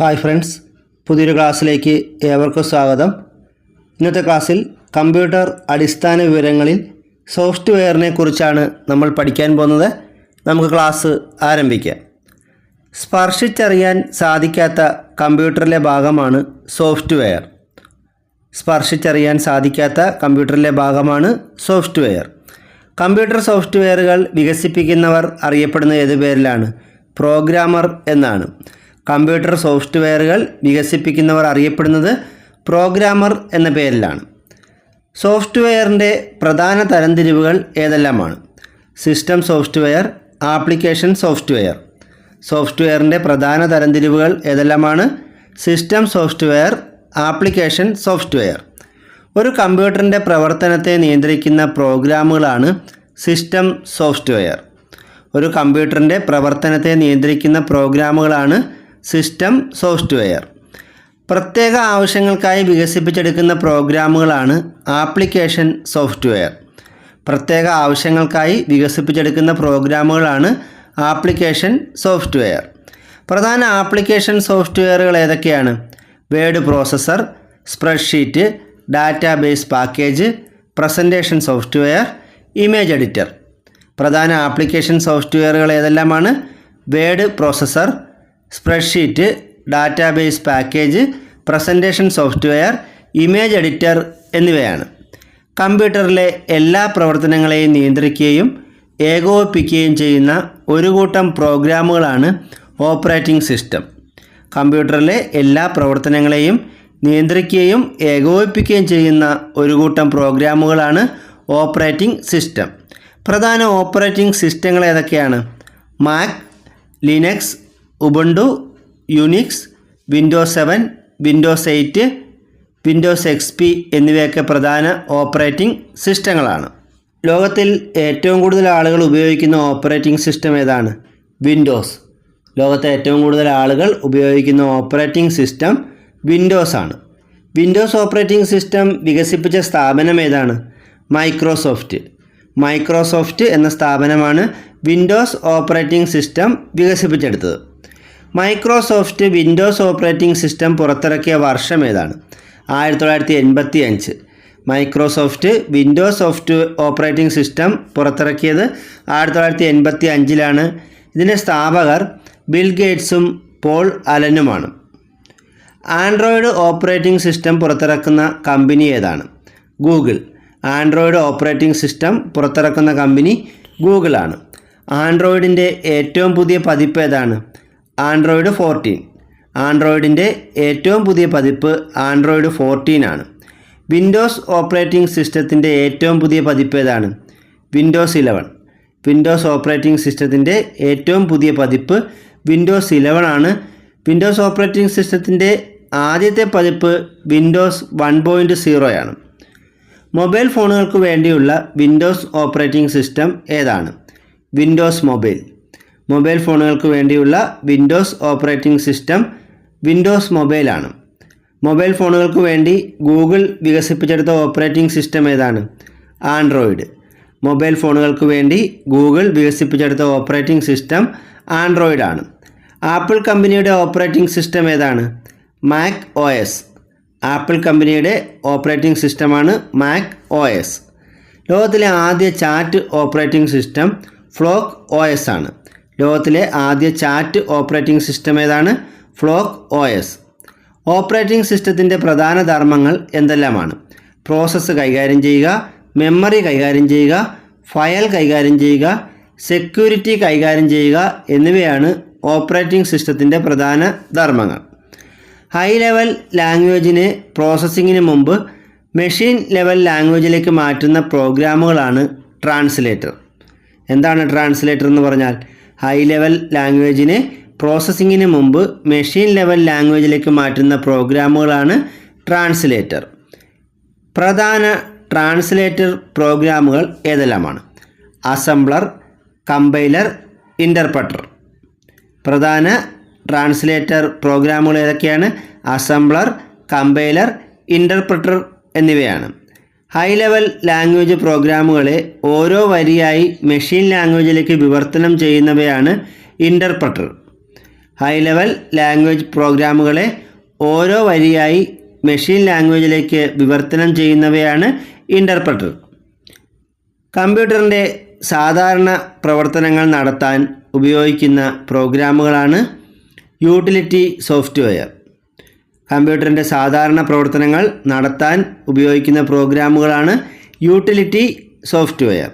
Hi friends പുതിയൊരു ക്ലാസ്സിലേക്ക് ഏവർക്കും സ്വാഗതം. ഇന്നത്തെ ക്ലാസ്സിൽ കമ്പ്യൂട്ടർ അടിസ്ഥാന വിവരങ്ങളിൽ സോഫ്റ്റ്വെയറിനെ കുറിച്ചാണ് നമ്മൾ പഠിക്കാൻ പോകുന്നത്. നമുക്ക് ക്ലാസ് ആരംഭിക്കാം. സ്പർശിച്ചറിയാൻ സാധിക്കാത്ത കമ്പ്യൂട്ടറിലെ ഭാഗമാണ് സോഫ്റ്റ്വെയർ. സ്പർശിച്ചറിയാൻ സാധിക്കാത്ത കമ്പ്യൂട്ടറിലെ ഭാഗമാണ് സോഫ്റ്റ്വെയർ. കമ്പ്യൂട്ടർ സോഫ്റ്റ്വെയറുകൾ വികസിപ്പിക്കുന്നവർ അറിയപ്പെടുന്ന ഏത് പേരിലാണ്? പ്രോഗ്രാമർ എന്നാണ്. കമ്പ്യൂട്ടർ സോഫ്റ്റ്വെയറുകൾ വികസിപ്പിക്കുന്നവർ അറിയപ്പെടുന്നത് പ്രോഗ്രാമർ എന്ന പേരിലാണ്. സോഫ്റ്റ്വെയറിന്റെ പ്രധാന തരംതിരിവുകൾ ഏതെല്ലാമാണ്? System software application software. സോഫ്റ്റ്വെയറിന്റെ പ്രധാന തരംതിരിവുകൾ ഏതെല്ലാമാണ്? System software application software. ഒരു കമ്പ്യൂട്ടറിന്റെ പ്രവർത്തനത്തെ നിയന്ത്രിക്കുന്ന പ്രോഗ്രാമുകളാണ് സിസ്റ്റം സോഫ്റ്റ്വെയർ. ഒരു കമ്പ്യൂട്ടറിന്റെ പ്രവർത്തനത്തെ നിയന്ത്രിക്കുന്ന പ്രോഗ്രാമുകളാണ് സിസ്റ്റം സോഫ്റ്റ്വെയർ. പ്രത്യേക ആവശ്യങ്ങൾക്കായി വികസിപ്പിച്ചെടുക്കുന്ന പ്രോഗ്രാമുകളാണ് ആപ്ലിക്കേഷൻ സോഫ്റ്റ്വെയർ. പ്രത്യേക ആവശ്യങ്ങൾക്കായി വികസിപ്പിച്ചെടുക്കുന്ന പ്രോഗ്രാമുകളാണ് ആപ്ലിക്കേഷൻ സോഫ്റ്റ്വെയർ. പ്രധാന ആപ്ലിക്കേഷൻ സോഫ്റ്റ്വെയറുകൾ ഏതൊക്കെയാണ്? Word processor spreadsheet database package presentation software image editor. പ്രധാന ആപ്ലിക്കേഷൻ സോഫ്റ്റ്വെയറുകൾ ഏതെല്ലാമാണ്? Word processor spreadsheet database package presentation software image editor എന്നിവയാണ്. കമ്പ്യൂട്ടറിലെ എല്ലാ പ്രവർത്തനങ്ങളെയും നിയന്ത്രിക്കുകയും ഏകോപിപ്പിക്കുകയും ചെയ്യുന്ന ഒരു കൂട്ടം പ്രോഗ്രാമുകളാണ് ഓപ്പറേറ്റിംഗ് സിസ്റ്റം. കമ്പ്യൂട്ടറിലെ എല്ലാ പ്രവർത്തനങ്ങളെയും നിയന്ത്രിക്കുകയും ഏകോപിപ്പിക്കുകയും ചെയ്യുന്ന ഒരു കൂട്ടം പ്രോഗ്രാമുകളാണ് ഓപ്പറേറ്റിംഗ് സിസ്റ്റം. പ്രധാന ഓപ്പറേറ്റിംഗ് സിസ്റ്റങ്ങൾ ഏതൊക്കെയാണ്? Mac Linux Ubuntu Unix Windows seven Windows eight Windows X P എന്നിവയൊക്കെ പ്രധാന ഓപ്പറേറ്റിംഗ് സിസ്റ്റങ്ങളാണ്. ലോകത്തിൽ ഏറ്റവും കൂടുതൽ ആളുകൾ ഉപയോഗിക്കുന്ന ഓപ്പറേറ്റിംഗ് സിസ്റ്റം ഏതാണ്? വിൻഡോസ് ലോകത്തെ ഏറ്റവും കൂടുതൽ ആളുകൾ ഉപയോഗിക്കുന്ന ഓപ്പറേറ്റിംഗ് സിസ്റ്റം വിൻഡോസ് ആണ്. വിൻഡോസ് ഓപ്പറേറ്റിംഗ് സിസ്റ്റം വികസിപ്പിച്ച സ്ഥാപനം ഏതാണ്? മൈക്രോസോഫ്റ്റ് മൈക്രോസോഫ്റ്റ് എന്ന സ്ഥാപനമാണ് വിൻഡോസ് ഓപ്പറേറ്റിംഗ് സിസ്റ്റം വികസിപ്പിച്ചെടുത്തത്. മൈക്രോസോഫ്റ്റ് വിൻഡോസ് ഓപ്പറേറ്റിംഗ് സിസ്റ്റം പുറത്തിറക്കിയ വർഷം ഏതാണ്? ആയിരത്തി തൊള്ളായിരത്തി എൺപത്തി അഞ്ച് Microsoft Windows soft operating system പുറത്തിറക്കിയത് ആയിരത്തി തൊള്ളായിരത്തി എൺപത്തി അഞ്ചിലാണ് ഇതിന്റെ സ്ഥാപകർ ബിൽ ഗേറ്റ്സും പോൾ അലനുമാണ്. ആൻഡ്രോയിഡ് ഓപ്പറേറ്റിംഗ് സിസ്റ്റം പുറത്തിറക്കുന്ന കമ്പനി ഏതാണ്? ഗൂഗിൾ. ആൻഡ്രോയിഡ് ഓപ്പറേറ്റിംഗ് സിസ്റ്റം പുറത്തിറക്കുന്ന കമ്പനി ഗൂഗിളാണ്. ആൻഡ്രോയിഡിന്റെ ഏറ്റവും പുതിയ പതിപ്പ് ഏതാണ്? ആൻഡ്രോയിഡ് ഫോർട്ടീൻ ആൻഡ്രോയിഡിന്റെ ഏറ്റവും പുതിയ പതിപ്പ് ആൻഡ്രോയിഡ് ഫോർട്ടീൻ ആണ്. വിൻഡോസ് ഓപ്പറേറ്റിംഗ് സിസ്റ്റത്തിന്റെ ഏറ്റവും പുതിയ പതിപ്പ് ഏതാണ്? വിൻഡോസ് ഇലവൻ വിൻഡോസ് ഓപ്പറേറ്റിംഗ് സിസ്റ്റത്തിന്റെ ഏറ്റവും പുതിയ പതിപ്പ് വിൻഡോസ് ഇലവൻ ആണ്. വിൻഡോസ് ഓപ്പറേറ്റിംഗ് സിസ്റ്റത്തിന്റെ ആദ്യത്തെ പതിപ്പ് വിൻഡോസ് വൺ പോയിന്റ് സീറോയാണ് മൊബൈൽ ഫോണുകൾക്ക് വേണ്ടിയുള്ള വിൻഡോസ് ഓപ്പറേറ്റിംഗ് സിസ്റ്റം ഏതാണ്? വിൻഡോസ് മൊബൈൽ മൊബൈൽ ഫോണുകൾക്ക് വേണ്ടിയുള്ള വിൻഡോസ് ഓപ്പറേറ്റിംഗ് സിസ്റ്റം വിൻഡോസ് മൊബൈലാണ്. മൊബൈൽ ഫോണുകൾക്ക് വേണ്ടി ഗൂഗിൾ വികസിപ്പിച്ചെടുത്ത ഓപ്പറേറ്റിംഗ് സിസ്റ്റം ഏതാണ്? ആൻഡ്രോയിഡ്. മൊബൈൽ ഫോണുകൾക്ക് വേണ്ടി ഗൂഗിൾ വികസിപ്പിച്ചെടുത്ത ഓപ്പറേറ്റിംഗ് സിസ്റ്റം ആൻഡ്രോയിഡ് ആണ് ആപ്പിൾ കമ്പനിയുടെ ഓപ്പറേറ്റിംഗ് സിസ്റ്റം ഏതാണ്? Mac O S. ആപ്പിൾ കമ്പനിയുടെ ഓപ്പറേറ്റിംഗ് സിസ്റ്റമാണ് മാക് ഒ എസ്. ലോകത്തിലെ ആദ്യ chat operating system Flock O S ആണ്. ലോകത്തിലെ ആദ്യ ചാറ്റ് ഓപ്പറേറ്റിംഗ് സിസ്റ്റം ഏതാണ്? Flock O S. ഓപ്പറേറ്റിംഗ് സിസ്റ്റത്തിന്റെ പ്രധാന ധർമ്മങ്ങൾ എന്തെല്ലാമാണ്? പ്രോസസ്സ് കൈകാര്യം ചെയ്യുക മെമ്മറി കൈകാര്യം ചെയ്യുക ഫയൽ കൈകാര്യം ചെയ്യുക സെക്യൂരിറ്റി കൈകാര്യം ചെയ്യുക എന്നിവയാണ് ഓപ്പറേറ്റിംഗ് സിസ്റ്റത്തിന്റെ പ്രധാന ധർമ്മങ്ങൾ. ഹൈ ലെവൽ ലാംഗ്വേജിനെ പ്രോസസ്സിങ്ങിന് മുമ്പ് മെഷീൻ ലെവൽ ലാംഗ്വേജിലേക്ക് മാറ്റുന്ന പ്രോഗ്രാമുകളാണ് ട്രാൻസ്ലേറ്റർ എന്താണ് ട്രാൻസ്ലേറ്റർ എന്ന് പറഞ്ഞാൽ? ഹൈ ലെവൽ ലാംഗ്വേജിനെ പ്രോസസ്സിങ്ങിന് മുമ്പ് മെഷീൻ ലെവൽ ലാംഗ്വേജിലേക്ക് മാറ്റുന്ന പ്രോഗ്രാമുകളാണ് ട്രാൻസ്ലേറ്റർ പ്രധാന ട്രാൻസ്ലേറ്റർ പ്രോഗ്രാമുകൾ ഏതെല്ലാമാണ്? അസംബ്ലർ കമ്പൈലർ ഇന്റർപ്രട്ടർ പ്രധാന ട്രാൻസ്ലേറ്റർ പ്രോഗ്രാമുകൾ ഏതൊക്കെയാണ്? അസംബ്ലർ കമ്പൈലർ ഇന്റർപ്രട്ടർ എന്നിവയാണ്. ഹൈ ലെവൽ ലാംഗ്വേജ് പ്രോഗ്രാമുകളെ ഓരോ വരിയായി മെഷീൻ ലാംഗ്വേജിലേക്ക് വിവർത്തനം ചെയ്യുന്നവയാണ് ഇന്റർപ്രട്ടർ ഹൈ ലെവൽ ലാംഗ്വേജ് പ്രോഗ്രാമുകളെ ഓരോ വരിയായി മെഷീൻ ലാംഗ്വേജിലേക്ക് വിവർത്തനം ചെയ്യുന്നവയാണ് ഇന്റർപ്രറ്റർ കമ്പ്യൂട്ടറിന്റെ സാധാരണ പ്രവർത്തനങ്ങൾ നടത്താൻ ഉപയോഗിക്കുന്ന പ്രോഗ്രാമുകളാണ് യൂട്ടിലിറ്റി സോഫ്റ്റ്വെയർ കമ്പ്യൂട്ടറിന്റെ സാധാരണ പ്രവർത്തനങ്ങൾ നടത്താൻ ഉപയോഗിക്കുന്ന പ്രോഗ്രാമുകളാണ് യൂട്ടിലിറ്റി സോഫ്റ്റ്വെയർ.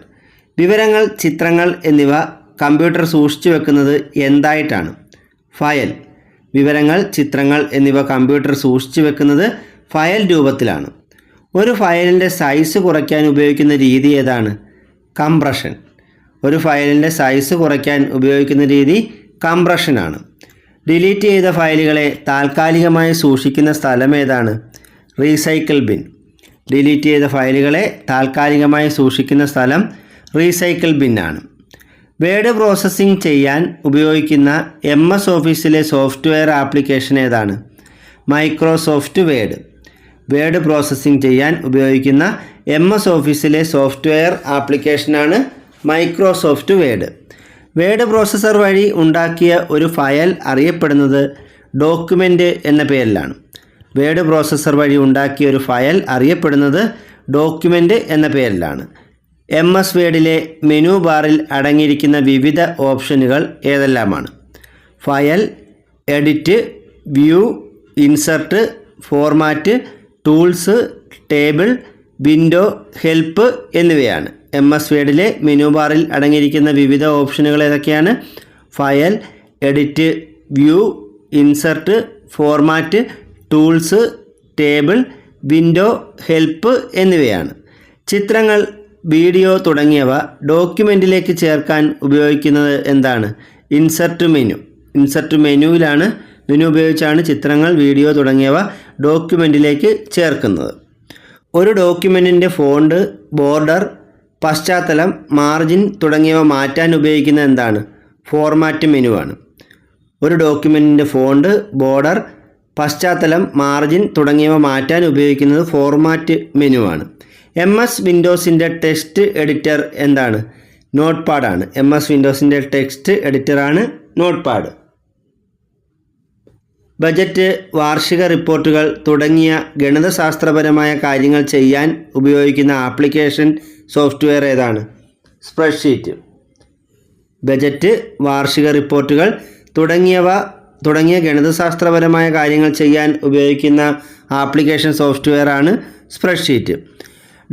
വിവരങ്ങൾ ചിത്രങ്ങൾ എന്നിവ കമ്പ്യൂട്ടർ സൂക്ഷിച്ചു വെക്കുന്നത് എന്തായിട്ടാണ്? ഫയൽ. വിവരങ്ങൾ ചിത്രങ്ങൾ എന്നിവ കമ്പ്യൂട്ടർ സൂക്ഷിച്ചു വെക്കുന്നത് ഫയൽ രൂപത്തിലാണ്. ഒരു ഫയലിന്റെ സൈസ് കുറയ്ക്കാൻ ഉപയോഗിക്കുന്ന രീതി ഏതാണ്? കംപ്രഷൻ. ഒരു ഫയലിന്റെ സൈസ് കുറയ്ക്കാൻ ഉപയോഗിക്കുന്ന രീതി കംപ്രഷനാണ്. ഡിലീറ്റ് ചെയ്ത ഫയലുകളെ താൽക്കാലികമായി സൂക്ഷിക്കുന്ന സ്ഥലം ഏതാണ്? Recycle bin. ഡിലീറ്റ് ചെയ്ത ഫയലുകളെ താൽക്കാലികമായി സൂക്ഷിക്കുന്ന സ്ഥലം റീസൈക്കിൾ ബിന്നാണ് വേഡ് പ്രോസസ്സിംഗ് ചെയ്യാൻ ഉപയോഗിക്കുന്ന എം എസ് ഓഫീസിലെ സോഫ്റ്റ്വെയർ ആപ്ലിക്കേഷൻ ഏതാണ്? Microsoft Word. വേഡ് പ്രോസസ്സിംഗ് ചെയ്യാൻ ഉപയോഗിക്കുന്ന എം എസ് ഓഫീസിലെ സോഫ്റ്റ്വെയർ ആപ്ലിക്കേഷനാണ് മൈക്രോസോഫ്റ്റ് വേഡ്. വേഡ് പ്രോസസ്സർ വഴി ഉണ്ടാക്കിയ ഒരു ഫയൽ അറിയപ്പെടുന്നത് ഡോക്യുമെന്റ് എന്ന പേരിലാണ്. വേഡ് പ്രോസസ്സർ വഴി ഉണ്ടാക്കിയ ഒരു ഫയൽ അറിയപ്പെടുന്നത് ഡോക്യുമെന്റ് എന്ന പേരിലാണ്. എം എസ് വേഡിലെ മെനു ബാറിൽ അടങ്ങിയിരിക്കുന്ന വിവിധ ഓപ്ഷനുകൾ ഏതെല്ലാമാണ്? File edit view insert format tools table window help എന്നിവയാണ്. എം എസ് വേഡിലെ മെനു ബാറിൽ അടങ്ങിയിരിക്കുന്ന വിവിധ ഓപ്ഷനുകൾ ഏതൊക്കെയാണ്? File edit view insert format tools table window help എന്നിവയാണ്. ചിത്രങ്ങൾ വീഡിയോ തുടങ്ങിയവ ഡോക്യുമെന്റിലേക്ക് ചേർക്കാൻ ഉപയോഗിക്കുന്നത് എന്താണ്? Insert menu. ഇൻസർട്ട് മെനുവിലാണ് മെനു ഉപയോഗിച്ചാണ് ചിത്രങ്ങൾ വീഡിയോ തുടങ്ങിയവ ഡോക്യുമെന്റിലേക്ക് ചേർക്കുന്നത്. ഒരു ഡോക്യുമെന്റിന്റെ ഫോണ്ട് ബോർഡർ പശ്ചാത്തലം മാർജിൻ തുടങ്ങിയവ മാറ്റാൻ ഉപയോഗിക്കുന്ന എന്താണ്? ഫോർമാറ്റ് മെനു ആണ്. ഒരു ഡോക്യുമെന്റിന്റെ ഫോണ്ട് ബോർഡർ പശ്ചാത്തലം മാർജിൻ തുടങ്ങിയവ മാറ്റാൻ ഉപയോഗിക്കുന്നത് ഫോർമാറ്റ് മെനുവാണ് എം എസ് വിൻഡോസിന്റെ ടെക്സ്റ്റ് എഡിറ്റർ എന്താണ്? നോട്ട് പാഡാണ് എം എസ് വിൻഡോസിന്റെ ടെക്സ്റ്റ് എഡിറ്ററാണ് നോട്ട് പാഡ് ബജറ്റ് വാർഷിക റിപ്പോർട്ടുകൾ തുടങ്ങിയ ഗണിതശാസ്ത്രപരമായ കാര്യങ്ങൾ ചെയ്യാൻ ഉപയോഗിക്കുന്ന ആപ്ലിക്കേഷൻ സോഫ്റ്റ്വെയർ ഏതാണ്? സ്പ്രെഡ്ഷീറ്റ്. ബജറ്റ് വാർഷിക റിപ്പോർട്ടുകൾ തുടങ്ങിയവ തുടങ്ങിയ ഗണിതശാസ്ത്രപരമായ കാര്യങ്ങൾ ചെയ്യാൻ ഉപയോഗിക്കുന്ന ആപ്ലിക്കേഷൻ സോഫ്റ്റ്വെയർ ആണ് സ്പ്രെഡ്ഷീറ്റ്.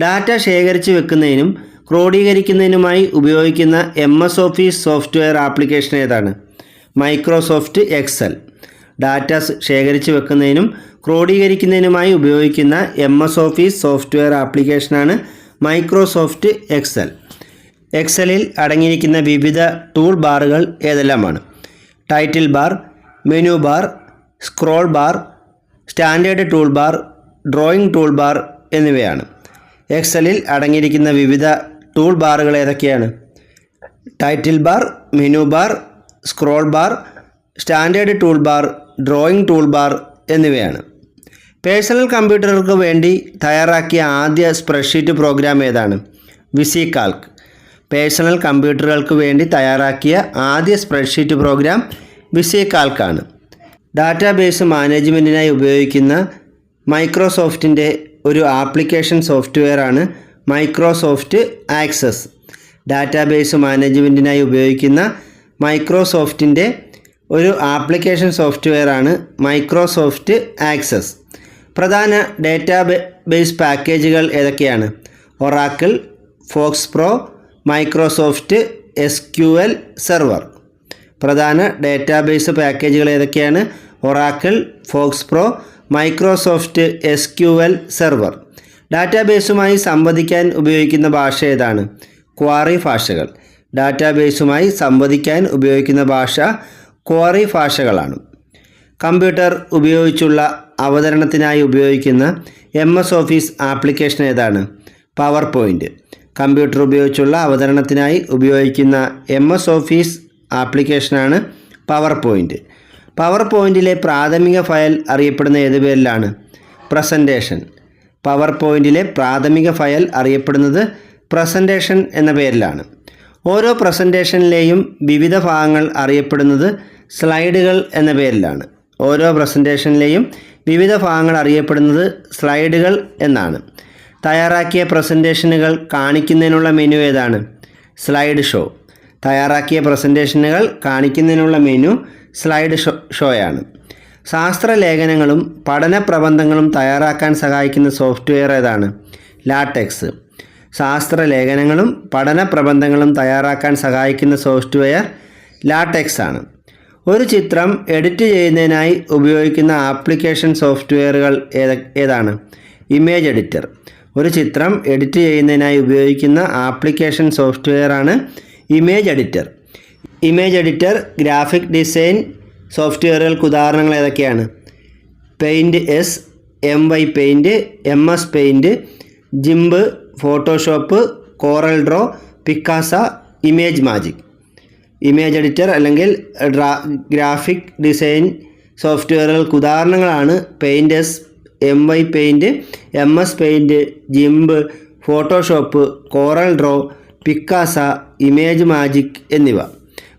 ഡാറ്റ ശേഖരിച്ച് വെക്കുന്നതിനും ക്രോഡീകരിക്കുന്നതിനുമായി ഉപയോഗിക്കുന്ന M S office software application ഏതാണ്? Microsoft Excel. ഡാറ്റ ശേഖരിച്ച് വെക്കുന്നതിനും ക്രോഡീകരിക്കുന്നതിനുമായി ഉപയോഗിക്കുന്ന എം എസ് ഓഫീസ് സോഫ്റ്റ്വെയർ ആപ്ലിക്കേഷനാണ് മൈക്രോസോഫ്റ്റ് എക്സൽ. എക്സലിൽ അടങ്ങിയിരിക്കുന്ന വിവിധ ടൂൾ ബാറുകൾ ഏതെല്ലാമാണ്? Title bar menu bar scroll bar standard tool bar drawing tool bar എന്നിവയാണ്. എക്സലിൽ അടങ്ങിയിരിക്കുന്ന വിവിധ ടൂൾ ബാറുകൾ ഏതൊക്കെയാണ്? Title bar menu bar scroll bar standard tool bar drawing tool bar എന്നിവയാണ്. പേഴ്സണൽ കമ്പ്യൂട്ടറുകൾക്ക് വേണ്ടി തയ്യാറാക്കിയ ആദ്യ സ്പ്രെഡ്ഷീറ്റ് പ്രോഗ്രാം ഏതാണ്? വിസി വിസികാൽക്ക് പേഴ്സണൽ കമ്പ്യൂട്ടറുകൾക്ക് വേണ്ടി തയ്യാറാക്കിയ ആദ്യ സ്പ്രെഡ്ഷീറ്റ് പ്രോഗ്രാം വിസി വിസികാൽക്കാണ്. ഡാറ്റാബേസ് മാനേജ്മെന്റിനായി ഉപയോഗിക്കുന്ന മൈക്രോസോഫ്റ്റിന്റെ ഒരു ആപ്ലിക്കേഷൻ സോഫ്റ്റ്വെയറാണ് മൈക്രോസോഫ്റ്റ് ആക്സസ്. ഡാറ്റാബേസ് മാനേജ്മെന്റിനായി ഉപയോഗിക്കുന്ന മൈക്രോസോഫ്റ്റിന്റെ ഒരു ആപ്ലിക്കേഷൻ സോഫ്റ്റ്വെയറാണ് മൈക്രോസോഫ്റ്റ് ആക്സസ്. പ്രധാന ഡേറ്റാ ബേസ് പാക്കേജുകൾ ഏതൊക്കെയാണ്? Oracle FoxPro Microsoft S Q L server. പ്രധാന ഡേറ്റാബേസ് പാക്കേജുകൾ ഏതൊക്കെയാണ്? Oracle FoxPro Microsoft S Q L server. ഡാറ്റാബേസുമായി സംവദിക്കാൻ ഉപയോഗിക്കുന്ന ഭാഷ ഏതാണ്? ക്വാറി ഭാഷകൾ. ഡാറ്റാബേസുമായി സംവദിക്കാൻ ഉപയോഗിക്കുന്ന ഭാഷ ക്വാറി ഭാഷകളാണ്. കമ്പ്യൂട്ടർ ഉപയോഗിച്ചുള്ള അവതരണത്തിനായി ഉപയോഗിക്കുന്ന എം എസ് ഓഫീസ് ആപ്ലിക്കേഷൻ ഏതാണ്? പവർ പോയിന്റ് കമ്പ്യൂട്ടർ ഉപയോഗിച്ചുള്ള അവതരണത്തിനായി ഉപയോഗിക്കുന്ന എം എസ് ഓഫീസ് ആപ്ലിക്കേഷനാണ് പവർ പോയിന്റ് പവർ പോയിന്റിലെ പ്രാഥമിക ഫയൽ അറിയപ്പെടുന്ന ഏത് പേരിലാണ്? പ്രസന്റേഷൻ പവർ പോയിന്റിലെ പ്രാഥമിക ഫയൽ അറിയപ്പെടുന്നത് പ്രസന്റേഷൻ എന്ന പേരിലാണ്. ഓരോ പ്രസന്റേഷനിലെയും വിവിധ ഭാഗങ്ങൾ അറിയപ്പെടുന്നത് സ്ലൈഡുകൾ എന്ന പേരിലാണ്. ഓരോ പ്രസന്റേഷനിലെയും വിവിധ ഭാഗങ്ങൾ അറിയപ്പെടുന്നത് സ്ലൈഡുകൾ എന്നാണ്. തയ്യാറാക്കിയ പ്രസന്റേഷനുകൾ കാണിക്കുന്നതിനുള്ള മെനു ഏതാണ്? Slide show. തയ്യാറാക്കിയ പ്രസന്റേഷനുകൾ കാണിക്കുന്നതിനുള്ള മെനു സ്ലൈഡ് ഷോ ഷോയാണ്. ശാസ്ത്രലേഖനങ്ങളും പഠന പ്രബന്ധങ്ങളും തയ്യാറാക്കാൻ സഹായിക്കുന്ന സോഫ്റ്റ്വെയർ ഏതാണ്? ലാടെക്സ് ശാസ്ത്രലേഖനങ്ങളും പഠന പ്രബന്ധങ്ങളും തയ്യാറാക്കാൻ സഹായിക്കുന്ന സോഫ്റ്റ്വെയർ ലാടെക്സ് ആണ്. ഒരു ചിത്രം എഡിറ്റ് ചെയ്യുന്നതിനായി ഉപയോഗിക്കുന്ന ആപ്ലിക്കേഷൻ സോഫ്റ്റ്വെയറുകൾ ഏത ഏതാണ്? Image editor. ഒരു ചിത്രം എഡിറ്റ് ചെയ്യുന്നതിനായി ഉപയോഗിക്കുന്ന application സോഫ്റ്റ്വെയറാണ് image editor. Image editor graphic design സോഫ്റ്റ്വെയറുകൾക്ക് ഉദാഹരണങ്ങൾ ഏതൊക്കെയാണ്? Paint S M Y paint M S paint GIMP Photoshop Corel Draw Picasa image magic. Image editor അല്ലെങ്കിൽ ഡ്രാ ഗ്രാഫിക് ഡിസൈൻ സോഫ്റ്റ്വെയറുകൾക്ക് ഉദാഹരണങ്ങളാണ്. Painters M Y paint M S paint GIMP Photoshop Corel Draw Picasa image magic എന്നിവ.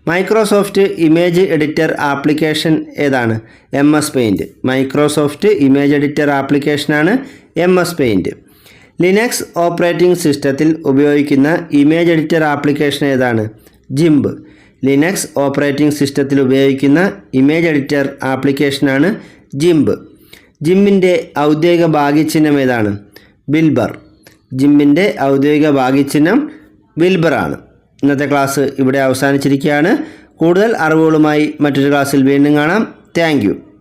Microsoft image editor application ഏതാണ്? M S paint Microsoft image editor ആപ്ലിക്കേഷനാണ് M S Paint Linux operating സിസ്റ്റത്തിൽ ഉപയോഗിക്കുന്ന image editor application ഏതാണ്? GIMP Linux operating സിസ്റ്റത്തിൽ ഉപയോഗിക്കുന്ന image editor ആപ്ലിക്കേഷനാണ് GIMP ജിമ്മിന്റെ ഔദ്യോഗിക ഭാഗ്യചിഹ്നം ഏതാണ്? ബിൽബർ ജിമ്മിന്റെ ഔദ്യോഗിക ഭാഗ്യചിഹ്നം ബിൽബറാണ് ഇന്നത്തെ ക്ലാസ് ഇവിടെ അവസാനിച്ചിരിക്കുകയാണ്. കൂടുതൽ അറിവുകളുമായി മറ്റൊരു ക്ലാസ്സിൽ വീണ്ടും കാണാം. താങ്ക്